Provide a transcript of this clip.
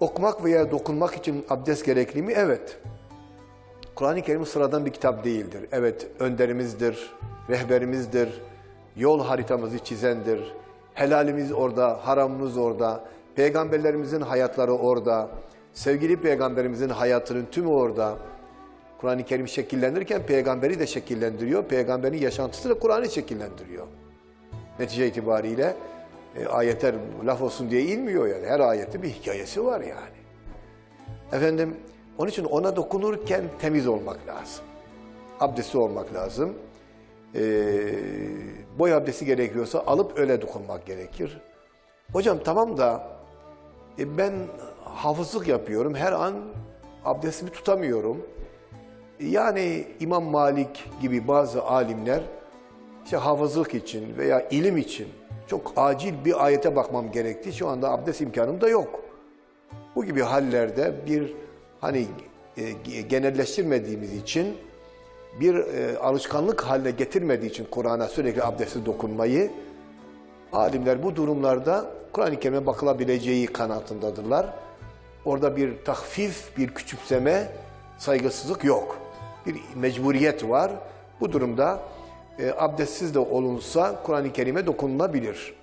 Okumak veya dokunmak için abdest gerekli mi? Evet. Kur'an-ı Kerim sıradan bir kitap değildir. Evet, önderimizdir, rehberimizdir, yol haritamızı çizendir. Helalimiz orada, haramımız orada, peygamberlerimizin hayatları orada, sevgili peygamberimizin hayatının tümü orada. Kur'an-ı Kerim şekillendirirken peygamberi de şekillendiriyor, peygamberin yaşantısı da Kur'an'ı şekillendiriyor. Netice itibariyle e, ayetler laf olsun diye inmiyor yani. Her ayette bir hikayesi var yani. Efendim, onun için ona dokunurken temiz olmak lazım. Abdesti olmak lazım. Ee, boy abdesti gerekiyorsa alıp öyle dokunmak gerekir. Hocam tamam da e, ben hafızlık yapıyorum. Her an abdestimi tutamıyorum. Yani İmam Malik gibi bazı alimler işte hafızlık için veya ilim için çok acil bir ayete bakmam gerekti. Şu anda abdest imkanım da yok. Bu gibi hallerde bir hani e, genelleştirmediğimiz için bir e, alışkanlık haline getirmediği için Kur'an'a sürekli abdestsiz dokunmayı alimler bu durumlarda Kur'an-ı Kerim'e bakılabileceği kanaatindadırlar. Orada bir tahfif, bir küçümseme, saygısızlık yok. Bir mecburiyet var. Bu durumda e, abdestsiz de olunsa Kur'an-ı Kerim'e dokunulabilir.